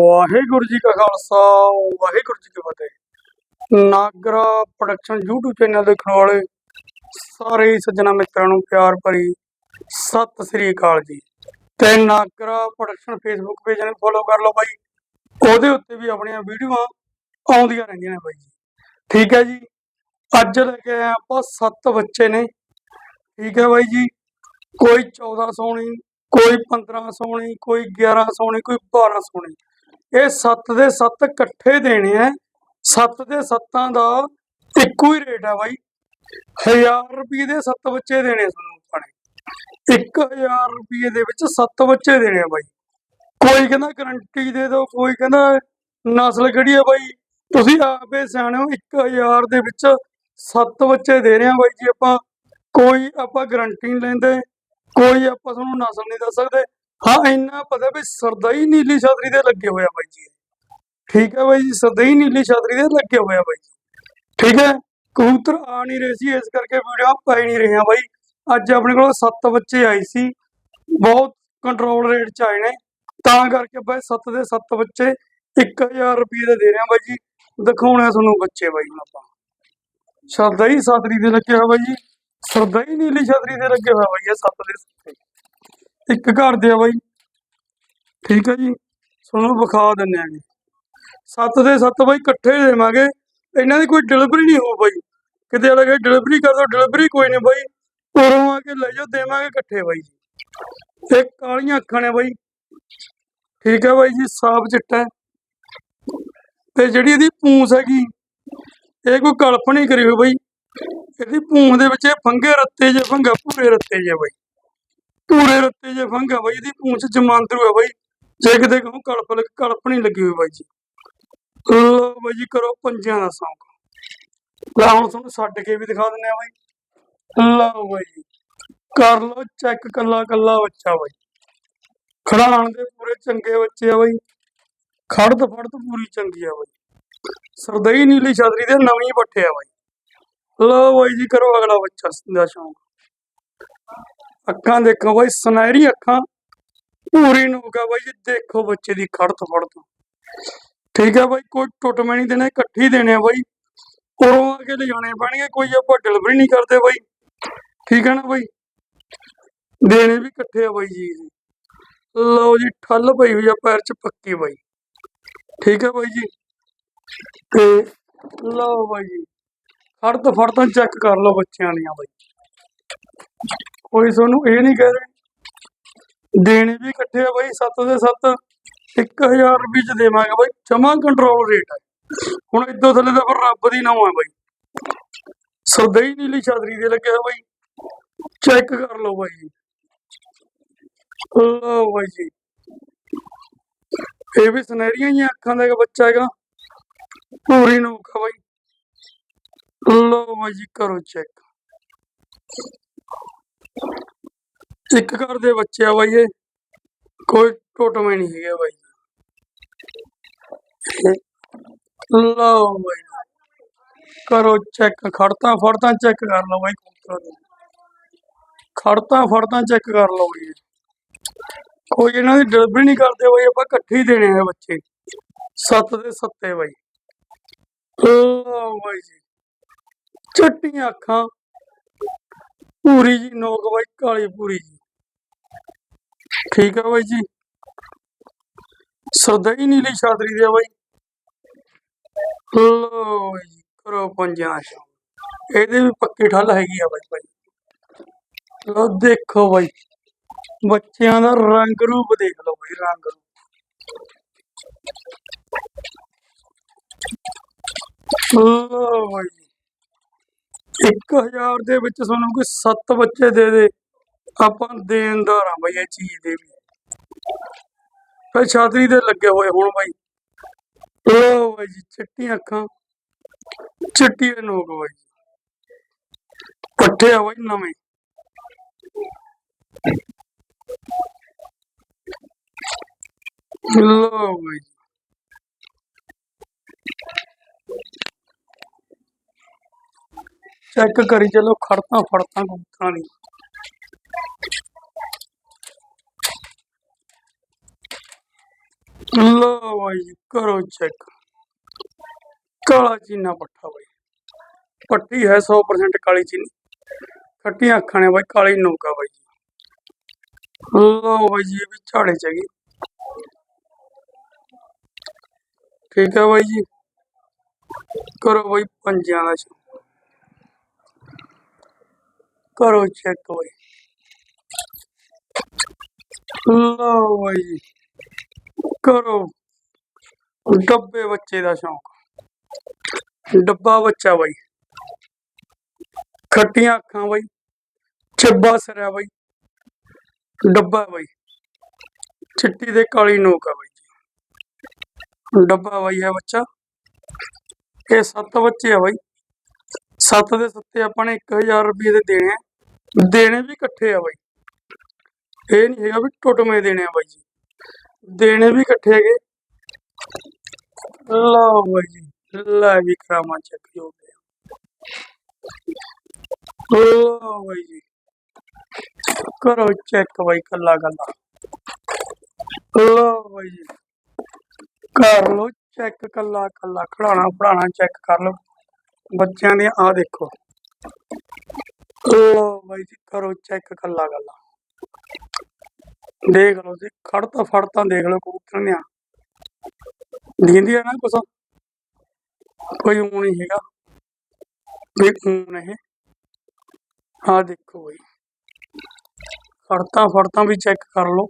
ਵਾਹਿਗੁਰੂ ਜੀ ਕਾ ਖਾਲਸਾ, ਵਾਹਿਗੁਰੂ ਜੀ ਕੀ ਫਤਿਹ। Nagra production YouTube channel ਦੇਖਣ ਵਾਲੇ ਸਾਰੇ ਸੱਜਣਾ ਮਿੱਤਰਾਂ ਨੂੰ ਪਿਆਰ ਭਰੀ ਸਤਿ ਸ੍ਰੀ ਅਕਾਲ ਜੀ। ਤੇ ਨਾਗਰਾ ਪ੍ਰੋਡਕਸ਼ਨ ਫੇਸਬੁੱਕ ਪੇਜ ਨੂੰ ਫੋਲੋ ਕਰ ਲਓ ਬਾਈ। ਉਹਦੇ ਉੱਤੇ ਵੀ ਆਪਣੀਆਂ ਵੀਡੀਓਆਂ ਆਉਂਦੀਆਂ ਰਹਿੰਦੀਆਂ ਨੇ ਬਾਈ ਜੀ। ਠੀਕ ਹੈ ਜੀ? ਅੱਜ ਲੈ ਕੇ ਆਏ ਆਪਾਂ ਸੱਤ ਬੱਚੇ ਨੇ। ਠੀਕ ਹੈ ਬਾਈ ਜੀ? ਕੋਈ 14 ਸੋਣੀ ਕੋਈ 15 ਸੋਣੀ ਕੋਈ 11 ਸੋਣੀ ਕੋਈ 12 ਸੋਣੀ ਇਹ ਸੱਤ ਦੇ ਸੱਤ ਇਕੱਠੇ ਦੇਣੇ ਆ ਸੱਤ ਦੇ ਸੱਤਾਂ ਦਾ ਇੱਕੋ ਹੀ ਰੇਟ ਆ ਬਾਈ। 1000 ਰੁਪਏ ਦੇ ਸੱਤ ਬੱਚੇ ਦੇਣੇ ਆ ਤੁਹਾਨੂੰ ਆਪਾਂ 1000 ਰੁਪਏ ਦੇ ਵਿੱਚ ਸੱਤ ਬੱਚੇ ਦੇਣੇ ਆ ਬਾਈ। ਕੋਈ ਕਹਿੰਦਾ ਗਰੰਟੀ ਦੇ ਦਿਓ, ਕੋਈ ਕਹਿੰਦਾ ਨਸਲ ਕਿਹੜੀ ਆ ਬਾਈ। ਤੁਸੀਂ ਆਪੇ ਸਿਆਣੇ ਹੋ 1000 ਦੇ ਵਿੱਚ ਸੱਤ ਬੱਚੇ ਦੇ ਰਹੇ ਆ ਬਾਈ ਜੀ ਆਪਾਂ। ਕੋਈ ਆਪਾਂ ਗਰੰਟੀ ਨਹੀਂ ਲੈਂਦੇ, ਕੋਈ ਆਪਾਂ ਤੁਹਾਨੂੰ ਨਸਲ ਨਹੀਂ ਦੱਸ ਸਕਦੇ। ਹਾਂ, ਇੰਨਾ ਪਤਾ ਵੀ ਸਰਦਈ ਨੀਲੀ ਛਤਰੀ ਦੇ ਲੱਗੇ ਹੋਇਆ ਬਾਈ ਜੀ। ਠੀਕ ਹੈ ਬਾਈ ਜੀ, ਸਰਦਈ ਨੀਲੀ ਛਤਰੀ ਦੇ ਲੱਗੇ ਹੋਇਆ ਬਾਈ ਠੀਕ ਹੈ, ਕਬੂਤਰ ਆ ਨਹੀਂ ਰਹੇ ਸੀ, ਇਸ ਕਰਕੇ ਵੀਡੀਓ ਪੈ ਨਹੀਂ ਰਹੀਆਂ ਬਾਈ। ਅੱਜ ਆਪਣੇ ਕੋਲ ਸੱਤ ਬੱਚੇ ਆਏ ਸੀ, ਬਹੁਤ ਕੰਟਰੋਲ ਰੇਟ ਚ ਆਏ ਨੇ। ਤਾਂ ਕਰਕੇ ਬਾਈ ਸੱਤ ਦੇ ਸੱਤ ਬੱਚੇ 1000 ਰੁਪਏ ਦੇ ਦੇ ਰਹੇ ਆ ਬਾਈ ਜੀ। ਦਿਖਾਉਣਾ ਤੁਹਾਨੂੰ ਬੱਚੇ ਬਾਈ ਹੁਣ ਆਪਾਂ। ਸਰਦਾਈ ਛਤਰੀ ਦੇ ਲੱਗੇ ਹੋਇਆ ਬਾਈ ਜੀ। ਸਰਦਈ ਨੀਲੀ ਛਤਰੀ ਦੇ ਲੱਗੇ ਹੋਇਆ ਬਾਈ ਇਹ ਸੱਤ ਦੇ ਸੱਤੇ। ਇੱਕ ਘਰ ਦੇ ਆ ਬਾਈ। ਠੀਕ ਹੈ ਜੀ। ਤੁਹਾਨੂੰ ਵਿਖਾ ਦਿੰਨੇ ਜੀ। ਸੱਤ ਦੇ ਸੱਤ ਬਾਈ, ਇਕੱਠੇ ਦੇਵਾਂਗੇ। ਇਹਨਾਂ ਦੀ ਕੋਈ ਡਿਲੀਵਰੀ ਨਹੀਂ ਹੋ ਬਾਈ। ਕਿਤੇ ਅਲੱਗ ਡਿਲੀਵਰੀ ਕਰ ਦੋ ਡਿਲੀਵਰੀ ਕੋਈ ਨਹੀਂ ਬਾਈ। ਉਰੋਂ ਆ ਕੇ ਲੈ ਜਾਓ, ਦੇਵਾਂਗੇ ਇਕੱਠੇ ਬਾਈ ਜੀ। ਇਹ ਕਾਲੀਆਂ ਅੱਖਾਂ ਨੇ ਬਾਈ। ਠੀਕ ਹੈ ਬਾਈ ਜੀ, ਸਾਫ਼ ਚਿੱਟਾ ਤੇ ਜਿਹੜੀ ਇਹਦੀ ਪੂੰਸ ਹੈਗੀ, ਇਹ ਕੋਈ ਕਲਪ ਨਹੀਂ ਕਰੀ ਹੋਈ ਬਾਈ। ਇਹਦੀ ਪੂੰਸ ਦੇ ਵਿੱਚ ਇਹ ਫੰਗੇ ਰੱਤੇ ਜੇ ਫੰਗਾ ਪੂਰੇ ਰੱਤੇ ਜੇ ਬਾਈ। ਪੂਰੇ ਰੱਤੇ ਜੇ ਫੰਗਾ ਬਾਈ, ਇਹਦੀ ਪੂੰਛ ਜਮਾਂਦਰੂ ਹੈ ਬਾਈ। ਜੇ ਕਿਤੇ ਕਹੂੰ ਕਲਪ ਲੱਗ ਕਲਪ ਨਹੀਂ ਲੱਗੀ ਹੋਈ ਬਾਈ ਜੀ। ਲਓ ਬਾਈ ਜੀ, ਕਰੋ ਪੰਜਾਂ ਦਾ ਸੌਂਕ। ਲੈ ਹੁਣ ਤੁਹਾਨੂੰ ਛੱਡ ਕੇ ਵੀ ਦਿਖਾ ਦਿੰਦੇ ਆ ਬਾਈ। ਲਓ ਬਾਈ ਜੀ, ਕਰ ਲਓ ਚੈੱਕ ਕੱਲਾ ਕੱਲਾ ਬੱਚਾ ਬਾਈ। ਖੜਾਣ ਦੇ ਪੂਰੇ ਚੰਗੇ ਬੱਚੇ ਆ ਬਾਈ। ਖੜਦ ਫੜਦ ਪੂਰੀ ਚੰਗੀ ਆ ਬਾਈ। ਸਰਦਈ ਨੀਲੀ ਛਤਰੀ ਦੇ ਨਵੀਂ ਪੱਠੇ ਆ ਬਾਈ। ਲਓ ਬਾਈ ਜੀ, ਕਰੋ ਅਗਲਾ ਬੱਚਾ, ਦਾ ਸ਼ੌਂਕ। ਅੱਖਾਂ ਦੇਖੋ ਬਾਈ, ਸੁਨਹਿਰੀ ਅੱਖਾਂ। ਪੂਰੀ ਨੋਕ ਬਾਈ ਜੀ, ਦੇਖੋ ਬੱਚੇ ਦੀ ਖੜਤ ਫੜਤ। ਠੀਕ ਹੈ ਬਾਈ, ਕੋਈ ਟੁੱਟ ਨਹੀਂ ਦੇਣਾ, ਇਕੱਠੀ ਦੇਣੇ ਆ ਬਾਈ। ਉਰੋਂ ਆ ਕੇ ਲਿਜਾਣੇ ਪੈਣਗੇ, ਕੋਈ ਆਪਾਂ ਡਿਲੀਵਰੀ ਨਹੀਂ ਕਰਦੇ ਬਾਈ। ਠੀਕ ਹੈ ਨਾ ਬਾਈ? ਦੇਣੇ ਵੀ ਇਕੱਠੇ ਆ ਬਾਈ ਜੀ ਲਓ ਜੀ, ਠੱਲ ਪਈ ਹੋਈ ਆ ਪੈਰ 'ਚ ਪੱਕੀ ਬਾਈ। ਠੀਕ ਹੈ ਬਾਈ ਜੀ? ਤੇ ਲਓ ਬਾਈ ਜੀ, ਖੜਤ ਫੜਤ ਚੈੱਕ ਕਰ ਲਓ ਬੱਚਿਆਂ ਦੀਆਂ ਬਾਈ। ਕੋਈ ਤੁਹਾਨੂੰ ਇਹ ਨਹੀਂ ਕਹਿ ਰਹੇ ਦੇਣੇ ਵੀ ਇਕੱਠੇ ਆ ਬਾਈ 7 ਦੇ 7 1000 ਰੁਪਏ ਚ ਦੇਵਾਂਗੇ ਬਾਈ, ਜਮਾ ਕੰਟਰੋਲ ਰੇਟ ਹੈ ਹੁਣ ਇਦੋਂ ਥੱਲੇ ਦਾ ਫਿਰ ਰੱਬ ਦੀ ਨਾਮ ਹੈ ਬਾਈ। ਸਰਦਈ ਨੀਲੀ ਛਤਰੀ ਦੇ ਲੱਗਿਆ ਬਾਈ। ਚੈੱਕ ਕਰ ਲਓ ਬਾਈ। ਲਓ ਬਾਈ ਜੀ। ਇਹ ਵੀ ਸੁਨਹਿਰੀਆਂ ਹੀ ਅੱਖਾਂ ਦਾ ਇੱਕ ਬੱਚਾ ਹੈਗਾ। ਪੂਰੀ ਨੋਕ ਬਾਈ। ਲਓ ਬਾਈ ਜੀ, ਕਰੋ ਚੈੱਕ ਇੱਕ ਘਰ ਦੇ ਬੱਚੇ ਆ ਬਾਈ ਇਹ। ਕੋਈ ਟੋਟਵੇਂ ਨਹੀਂ ਹੈਗੇ ਬਾਈ। ਲਓ ਬਾਈ। ਕਰੋ ਚੈੱਕ ਖੜਤਾ ਫੜਤਾ ਚੈੱਕ ਕਰ ਲਓ ਬਾਈ ਕਬੂਤਰਾਂ ਨੂੰ ਖੜਤਾ ਫੜਤਾ ਚੈੱਕ ਕਰ ਲਓ ਬਾਈ। ਕੋਈ ਇਹਨਾਂ ਦੀ ਡਿਲੀਵਰੀ ਨਹੀਂ ਕਰਦੇ ਬਾਈ, ਆਪਾਂ ਇਕੱਠੇ ਹੀ ਦੇਣੇ ਆ ਬੱਚੇ। ਸੱਤ ਦੇ ਸੱਤੇ ਬਾਈ। ਲਓ ਬਾਈ ਜੀ। ਚਿੱਟੀਆਂ ਅੱਖਾਂ। ਪੂਰੀ ਜੀ, ਨੋਕ ਬਾਈ, ਕਾਲੀ ਪੂਰੀ ਜੀ। ਠੀਕ ਹੈ ਬਾਈ ਜੀ। ਸਰਦਾਈ ਨੀਲੀ ਛਾਤਰੀ ਦੇ ਬਾਈ। ਲੋ ਜੀ, ਕਰੋ ਪੰਜਾਂ ਇਹਦੇ ਵੀ ਪੱਕੀ ਠੱਲ ਹੈਗੀ ਆ ਬਾਈ ਬਾਈ। ਲੋ ਦੇਖੋ ਬਾਈ, ਬੱਚਿਆਂ ਦਾ ਰੰਗ ਰੂਪ ਦੇਖ ਲਓ ਬਾਈ, ਰੰਗ ਰੂਪ। ਲੋ ਬਾਈ 1000 ਦੇ ਵਿੱਚ ਤੁਹਾਨੂੰ ਕੋਈ 7 ਬੱਚੇ ਦੇ ਦੇ। ਆਪਾਂ ਦੇਣਦਾਰ ਆ ਬਾਈ, ਇਹ ਚੀਜ਼ ਦੇ ਵੀ। ਫਿਰ ਛਾਤਰੀ ਦੇ ਲੱਗੇ ਹੋਏ ਹੁਣ ਬਾਈ। ਲੋ ਬਾਈ ਜੀ, ਚਿੱਟੀਆਂ ਅੱਖਾਂ। ਚਿੱਟੀ ਦੇ ਨੋਕ ਬਾਈ ਪੱਠੇ ਆ ਬਾਈ ਨਵੇਂ। ਲੋ ਬਾਈ ਚੈੱਕ ਕਰੀ, ਚਲੋ ਖੜਤਾ ਫੜਤਾ ਕਬੂਤਰਾਂ ਦੀ। ਲੋ ਬਾਈ ਕਰੋ ਚੈੱਕ ਕਾਲਾ ਚੀਨਾ ਪੱਠਾ ਬਾਈ। ਪੱਟੀ ਹੈ 100% ਕਾਲੀ ਚੀਨੀ। ਖੱਟੀਆਂ ਅੱਖਾਂ ਨੇ ਬਾਈ, ਕਾਲੀ ਨੋਕਾ ਬਾਈ ਜੀ। ਲੋ ਬਾਈ ਜੀ, ਇਹ ਵੀ ਝਾੜੇ ਚ ਗਈ ਠੀਕ ਹੈ ਬਾਈ ਜੀ। ਕਰੋ ਬਾਈ ਪੰਜਾਂ ਦਾ ਸ਼ੌਕ ਕਰੋ ਚੈੱਕ ਬਾਈ ਲਓ ਬਾਈ ਜੀ। ਕਰੋ। ਡੱਬੇ ਬੱਚੇ ਦਾ ਸ਼ੌਕ। ਡੱਬਾ ਬੱਚਾ ਬਾਈ। ਖੱਟੀਆਂ ਅੱਖਾਂ ਬਾਈ। ਚੱਬਾ ਸਿਰਾ ਬਾਈ। ਡੱਬਾ ਬਾਈ। ਚਿੱਟੀ ਤੇ ਕਾਲੀ ਨੋਕ ਆ ਬਾਈ ਜੀ। ਡੱਬਾ ਬਾਈ ਹੈ ਬੱਚਾ। ਇਹ ਸੱਤ ਬੱਚੇ ਆ ਬਾਈ। ਸੱਤ ਦੇ ਸੱਤੇ ਆਪਾਂ ਨੇ 1000 ਰੁਪਏ ਦੇ ਦੇਣੇ ਆ। ਦੇਣੇ ਵੀ ਇਕੱਠੇ ਆ ਬਾਈ। ਇਹ ਨਹੀਂ ਹੈਗਾ ਵੀ ਟੁੱਟਵੇਂ ਦੇਣੇ ਆ ਬਾਈ ਜੀ। ਦੇਣੇ ਵੀ ਇਕੱਠੇ ਹੈਗੇ। ਲਓ ਬਾਈ ਜੀ, ਲੈ ਵੀ ਕਰਾਮਾ ਚੱਕ ਹੋ ਗਿਆ ਲਓ ਬਾਈ ਜੀ। ਕਰੋ ਚੈੱਕ ਬਾਈ ਕੱਲਾ ਕੱਲਾ। ਲਓ ਬਾਈ ਜੀ। ਕਰ ਲੋ ਚੈੱਕ ਕੱਲਾ ਕੱਲਾ। ਖੜਾਣਾ ਪੜਾਣਾ ਚੈੱਕ ਕਰ ਲੋ ਬੱਚਿਆਂ ਦੇ ਆ ਦੇਖੋ। ਲਓ ਬਾਈ ਜੀ ਕਰੋ ਚੈੱਕ ਕੱਲਾ ਕੱਲਾ ਦੇਖ ਲਓ ਜੀ, ਖੜਤਾ ਫੜਤਾ ਦੇਖ ਲਓ ਕਬੂਤਰ ਨੇ ਦੀਂਦੀ ਆ ਨਾ ਕੁਛ? ਕੋਈ ਊਂ ਨਹੀਂ ਹੈਗਾ। ਵੀ ਊਂ ਇਹ। ਆ ਦੇਖੋ ਬਈ। ਫੜਤਾ ਫੜਤਾ ਵੀ ਚੈੱਕ ਕਰ ਲਓ।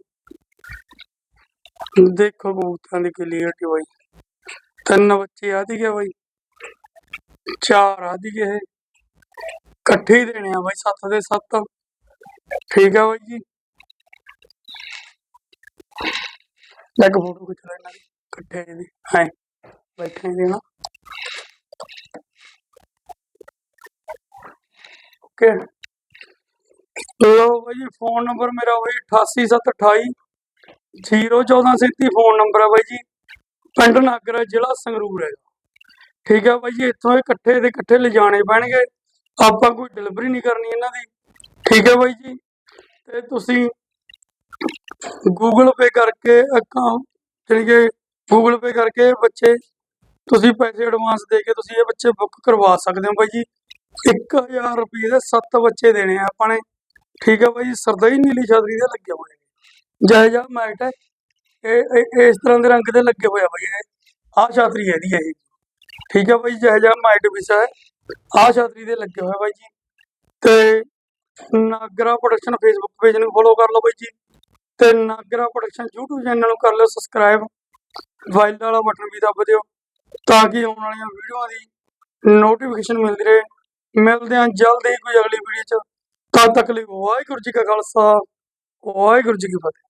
ਦੇਖੋ ਕਬੂਤਰਾਂ ਦੀ ਕਲੀਅਰਟੀ ਬਾਈ ਤਿੰਨ ਬੱਚੇ ਆ ਦੀਗੇ ਬਾਈ। ਚਾਰ ਆ ਦੀਗੇ ਇਹ। ਇਕੱਠੇ ਹੀ ਦੇਣੇ ਆ ਬਾਈ, ਸੱਤ ਦੇ ਸੱਤ। ਠੀਕ ਆ ਬਾਈ ਜੀ। ਲੱਗ ਫੋਟੋ ਖਿੱਚ ਲੈ ਇਹਨਾਂ ਇਕੱਠੇ ਦੀ ਹੈ ਬੈਠੇ ਨੇ। ਓਕੇ। ਲੋ ਬਾਈ ਜੀ ਫੋਨ ਨੰਬਰ ਮੇਰਾ ਹੋਈ 88728 01437 ਫੋਨ ਨੰਬਰ ਹੈ ਬਾਈ ਜੀ। ਪਿੰਡ ਨਾਗਰਾ ਜ਼ਿਲ੍ਹਾ ਸੰਗਰੂਰ ਹੈ ਠੀਕ ਹੈ ਬਾਈ ਜੀ, ਇੱਥੋਂ ਇਹ ਇਕੱਠੇ ਦੇ ਇਕੱਠੇ ਲਿਜਾਣੇ ਪੈਣਗੇ। ਆਪਾਂ ਕੋਈ ਡਿਲੀਵਰੀ ਨਹੀਂ ਕਰਨੀ ਇਹਨਾਂ ਦੀ। ਠੀਕ ਹੈ ਬਾਈ ਜੀ? ਤੇ ਤੁਸੀਂ ਗੂਗਲ ਪੇ ਕਰਕੇ ਅਕਾਊਂਟ ਜਾਣੀ ਕਿ ਗੂਗਲ ਪੇ ਕਰਕੇ ਬੱਚੇ ਤੁਸੀਂ ਪੈਸੇ ਐਡਵਾਂਸ ਦੇ ਕੇ ਤੁਸੀਂ ਇਹ ਬੱਚੇ ਬੁੱਕ ਕਰਵਾ ਸਕਦੇ ਹੋ ਬਾਈ ਜੀ। 1000 ਰੁਪਏ ਦੇ 7 ਬੱਚੇ ਦੇਣੇ ਆ ਆਪਾਂ ਨੇ। ਠੀਕ ਹੈ ਬਾਈ ਜੀ? ਸਰਦਈ ਨੀਲੀ ਛਤਰੀ ਦੇ ਲੱਗੇ ਹੋਏ ਨੇ। ਜਿਹੇ ਜਿਹਾ ਮੈਟ ਹੈ। ਇਹ ਇਸ ਤਰ੍ਹਾਂ ਦੇ ਰੰਗ ਦੇ ਲੱਗੇ ਹੋਏ ਆ ਬਾਈ ਇਹ। ਆਹ ਛਤਰੀ ਹੈ ਇਹਦੀ ਇਹ ਠੀਕ ਹੈ ਬਾਈ ਜਿਹੇ ਜਿਹਾ ਮੈਟ ਵਿਛਾ ਹੈ। ਆਹ ਛਤਰੀ ਦੇ ਲੱਗੇ ਹੋਏ ਬਾਈ ਜੀ। ਤੇ ਨਾਗਰਾ ਪ੍ਰੋਡਕਸ਼ਨ ਫੇਸਬੁੱਕ ਪੇਜ ਨੂੰ ਫੋਲੋ ਕਰ ਲਓ ਬਾਈ ਜੀ। ਤੇ ਨਾਗਰਾ ਪ੍ਰੋਡਕਸ਼ਨ YouTube ਚੈਨਲ ਨੂੰ ਕਰ ਲਿਓ ਸਬਸਕ੍ਰਾਈਬ ਵਾਈਲ ਵਾਲਾ ਬਟਨ ਵੀ ਦੱਬ ਦਿਓ ਤਾਂ ਕਿ ਆਉਣ ਵਾਲੀਆਂ ਵੀਡੀਓਆਂ ਦੀ ਨੋਟੀਫਿਕੇਸ਼ਨ ਮਿਲਦੀ ਰਹੇ। ਮਿਲਦੇ ਹਾਂ ਜਲਦੀ ਕੋਈ ਅਗਲੀ ਵੀਡੀਓ ਚ। ਤਦ ਤੱਕ ਲਈ ਵਾਹਿਗੁਰੂ ਜੀ ਕਾ ਖਾਲਸਾ, ਵਾਹਿਗੁਰੂ ਜੀ ਕੀ ਫਤਿਹ।